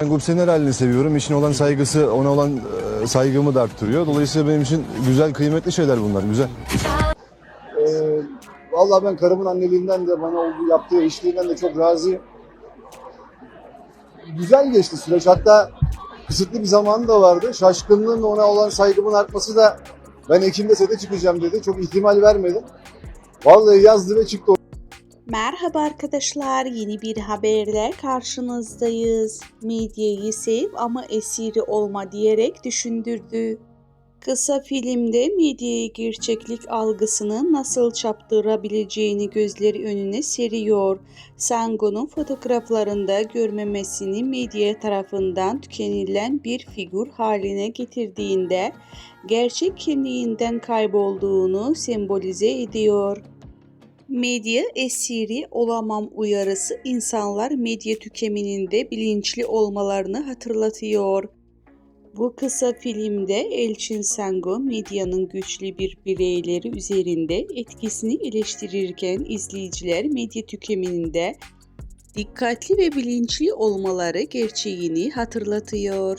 Ben Gupse'nin her halini seviyorum. İşine olan saygısı, ona olan e, saygımı da arttırıyor. Dolayısıyla benim için güzel, kıymetli şeyler bunlar. Güzel. Ee, vallahi ben karımın anneliğinden de bana yaptığı eşliğinden de çok razıyım. Güzel geçti süreç. Hatta kısıtlı bir zamanı da vardı. Şaşkınlığın ve ona olan saygımın artması da ben Ekim'de sete çıkacağım dedi. Çok ihtimal vermedim. Vallahi yazdı ve çıktı. Merhaba arkadaşlar, yeni bir haberle karşınızdayız. Medyayı sev ama esiri olma diyerek düşündürdü. Kısa filmde medyaya gerçeklik algısını nasıl çaptırabileceğini gözleri önüne seriyor. Sango'nun fotoğraflarında görmemesini medya tarafından tükenilen bir figür haline getirdiğinde gerçek kimliğinden kaybolduğunu sembolize ediyor. Medya esiri olamam uyarısı insanlar medya tüketiminde bilinçli olmalarını hatırlatıyor. Bu kısa filmde Elçin Sango medyanın güçlü bir bireyleri üzerinde etkisini eleştirirken izleyiciler medya tüketiminde dikkatli ve bilinçli olmaları gerçeğini hatırlatıyor.